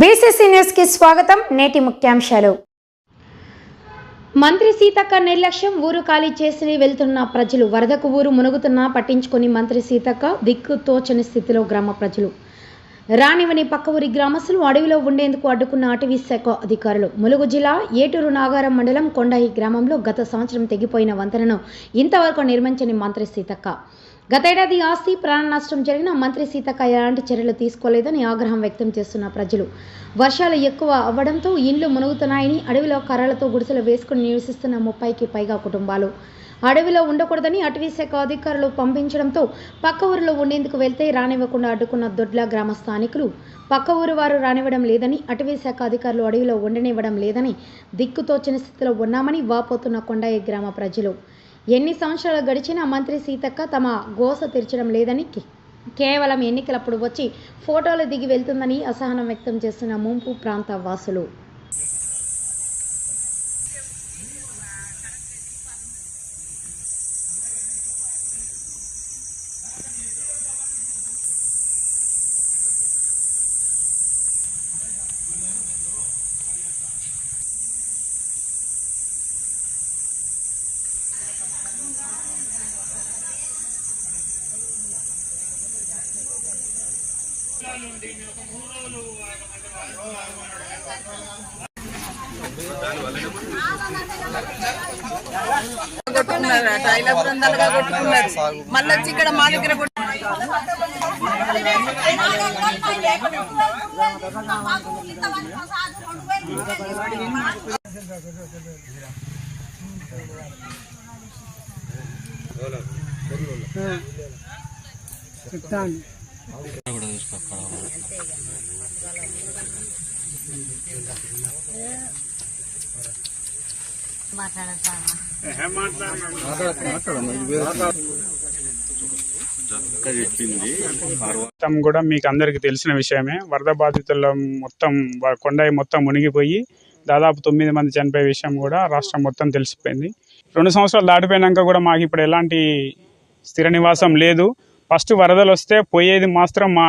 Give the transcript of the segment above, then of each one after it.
BCC న్యూస్కి స్వాగతం. నేటి ముఖ్యాంశాలు. మంత్రి సీతక్క నిర్లక్ష్యం ఊరు ఖాళీ చేసి వెళ్తున్న ప్రజలు వరదకు ఊరు మునుగుతున్నా పట్టించుకుని మంత్రి సీతక్క దిక్కు తోచని స్థితిలో గ్రామ ప్రజలు. రానివని పక్క ఊరి గ్రామస్తులు అడవిలో ఉండేందుకు అడ్డుకున్న అటవీ శాఖ అధికారులు. ములుగు జిల్లా ఏటూరు నాగారం మండలం కొండాయి గ్రామంలో గత సంవత్సరం తెగిపోయిన వంతెనను ఇంతవరకు నిర్మించని మంత్రి సీతక్క. గతేడాది ఆస్తి ప్రాణ నష్టం జరిగిన మంత్రి సీతక్క ఎలాంటి చర్యలు తీసుకోలేదని ఆగ్రహం వ్యక్తం చేస్తున్న ప్రజలు. వర్షాలు ఎక్కువ అవ్వడంతో ఇండ్లు మునుగుతున్నాయని అడవిలో కర్రలతో గుడిసెలు వేసుకుని నివసిస్తున్న ముప్పైకి పైగా కుటుంబాలు. అడవిలో ఉండకూడదని అటవీ శాఖ అధికారులు పంపించడంతో పక్క ఊరిలో ఉండేందుకు వెళ్తే రానివ్వకుండా అడ్డుకున్న దొడ్ల గ్రామ స్థానికులు పక్క ఊరు వారు రానివ్వడం లేదని అటవీ శాఖ అధికారులు అడవిలో ఉండనివ్వడం లేదని దిక్కుతోచని స్థితిలో ఉన్నామని వాపోతున్న కొండాయి గ్రామ ప్రజలు. ఎన్ని సంవత్సరాలు గడిచినా మంత్రి సీతక్క తమ గోస తెరచడం లేదని కేవలం ఎన్నికలప్పుడు వచ్చి ఫోటోలు దిగి వెళ్తుందని అసహనం వ్యక్తం చేస్తున్న ముంపు ప్రాంత వాసులు కొట్టుకున్నారు అట. ఇలా బృందాలుగా కొట్టుకున్నారు. మళ్ళీ వచ్చి ఇక్కడ మా దగ్గర మొత్తం కూడా మీకు అందరికీ తెలిసిన విషయమే. వరద బాధితుల మొత్తం వ- మొత్తం మునిగిపోయి దాదాపు తొమ్మిది మంది చనిపోయే విషయం కూడా రాష్ట్రం మొత్తం తెలిసిపోయింది. రెండు సంవత్సరాలు దాటిపోయినాక కూడా మాకు ఇప్పుడు ఎలాంటి స్థిర నివాసం లేదు. ఫస్ట్ వరదలు వస్తే పోయేది మాత్రం మా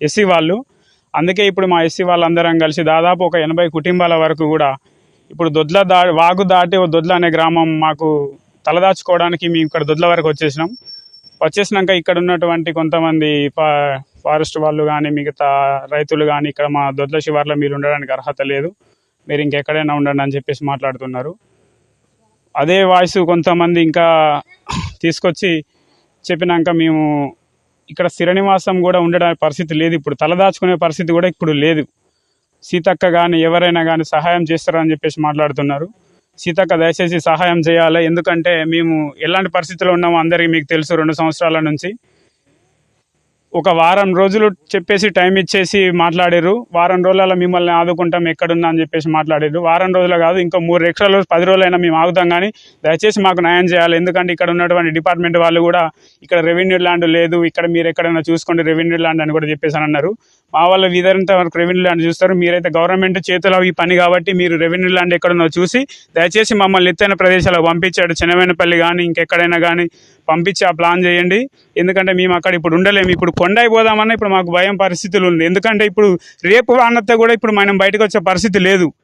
ఎస్సీ వాళ్ళు. అందుకే ఇప్పుడు మా ఎస్సీ వాళ్ళందరం కలిసి దాదాపు ఒక ఎనభై కుటుంబాల వరకు కూడా ఇప్పుడు దొడ్ల దా వాగు దాటి ఓ దొడ్ల అనే గ్రామం మాకు తలదాచుకోవడానికి మేము ఇక్కడ దొడ్ల వరకు వచ్చేసినాం. వచ్చేసినాక ఇక్కడ ఉన్నటువంటి కొంతమంది ఫారెస్ట్ వాళ్ళు కానీ మిగతా రైతులు కానీ ఇక్కడ మా దొడ్ల శివార్లో మీరు ఉండడానికి అర్హత లేదు. మీరు ఇంకెక్కడైనా ఉండండి అని చెప్పేసి మాట్లాడుతున్నారు. అదే వాయిస్ కొంతమంది ఇంకా తీసుకొచ్చి చెప్పినాక మేము ఇక్కడ స్థిర నివాసం కూడా ఉండడానికి పరిస్థితి లేదు. ఇప్పుడు తలదాచుకునే పరిస్థితి కూడా ఇప్పుడు లేదు. సీతక్క కానీ ఎవరైనా కానీ సహాయం చేస్తారని చెప్పేసి మాట్లాడుతున్నారు. సీతక్క దయచేసి సహాయం చేయాలి. ఎందుకంటే మేము ఎలాంటి పరిస్థితిలో ఉన్నామో అందరికీ మీకు తెలుసు. రెండు సంవత్సరాల నుంచి ఒక వారం రోజులు చెప్పేసి టైం ఇచ్చేసి మాట్లాడారు వారం రోజులలో మిమ్మల్ని ఆదుకుంటాం ఎక్కడున్నా అని చెప్పేసి మాట్లాడారు వారం రోజులు కాదు ఇంకా మూడు ఎక్స్ట్రా రోజులు పది రోజులైనా మేము ఆగుతాం కానీ దయచేసి మాకు న్యాయం చేయాలి. ఎందుకంటే ఇక్కడ ఉన్నటువంటి డిపార్ట్మెంట్ వాళ్ళు కూడా ఇక్కడ రెవెన్యూ ల్యాండ్ లేదు ఇక్కడ మీరు ఎక్కడైనా చూసుకోండి రెవెన్యూ ల్యాండ్ అని కూడా చెప్పేసి అన్నారు. మా వాళ్ళు వీధంత వరకు రెవెన్యూ ల్యాండ్ చూస్తారు. మీరైతే గవర్నమెంట్ చేతిలో ఈ పని కాబట్టి మీరు రెవెన్యూ ల్యాండ్ ఎక్కడున్నో చూసి దయచేసి మమ్మల్ని ఎత్తైన ప్రదేశాలకు పంపించాడు. చిన్నవేనపల్లి కానీ ఇంకెక్కడైనా కానీ పంపించి ఆ ప్లాన్ చేయండి. ఎందుకంటే మేము అక్కడ ఇప్పుడు ఉండలేము. ఇప్పుడు కొండై పోదామన్నా ఇప్పుడు మాకు భయం పరిస్థితులు ఉంది. ఎందుకంటే ఇప్పుడు రేపు వానత్తే కూడా ఇప్పుడు మనం బయటకు వచ్చే పరిస్థితి లేదు.